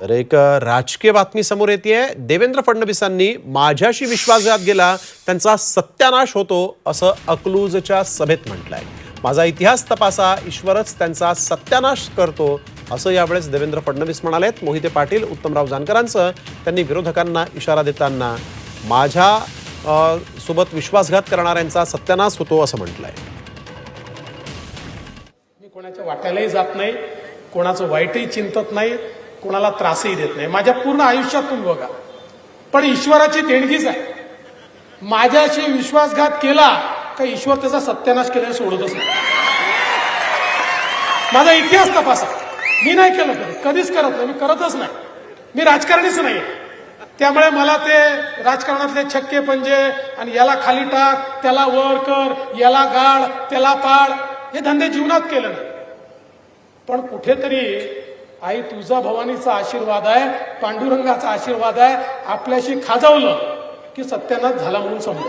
तर एक राजकीय बातमी समोर येते देवेंद्र फडणवीसांनी माझ्याशी विश्वासघात गेला त्यांचा सत्यानाश होतो असं अकलूजच्या सभेत म्हटलंय. माझा इतिहास तपासा ईश्वरच त्यांचा सत्यानाश करतो असं यावेळेस देवेंद्र फडणवीस म्हणालेत. मोहिते पाटील उत्तमराव जानकरांचं त्यांनी विरोधकांना इशारा देताना माझ्या सोबत विश्वासघात करणाऱ्यांचा सत्यानाश होतो असं म्हटलंय. मी कोणाच्या वाट्यालाही जात नाही कोणाचं वाईटही चिंतत नाही. कोणाला त्रासही देत नाही. माझ्या पूर्ण आयुष्यात तुम्ही बघा. पण ईश्वराची देणगीच आहे. माझ्याशी विश्वासघात केला का ईश्वर त्याचा सत्यानाश केल्याने सोडतच नाही. माझा इतिहास तपासा. मी नाही केलं कधी. कधीच करत नाही. मी करतच नाही. मी राजकारणीच नाही. त्यामुळे मला ते राजकारणातले छक्के पंजे आणि याला खाली टाक त्याला वर कर याला गाळ त्याला पाड हे धंदे जीवनात केलं नाही. पण कुठेतरी आई तुझा भवानीचा आशीर्वाद आहे पांडुरंगाचा आशीर्वाद आहे आपल्याशी खाजवलं की सत्यानाश झाला म्हणून समजा.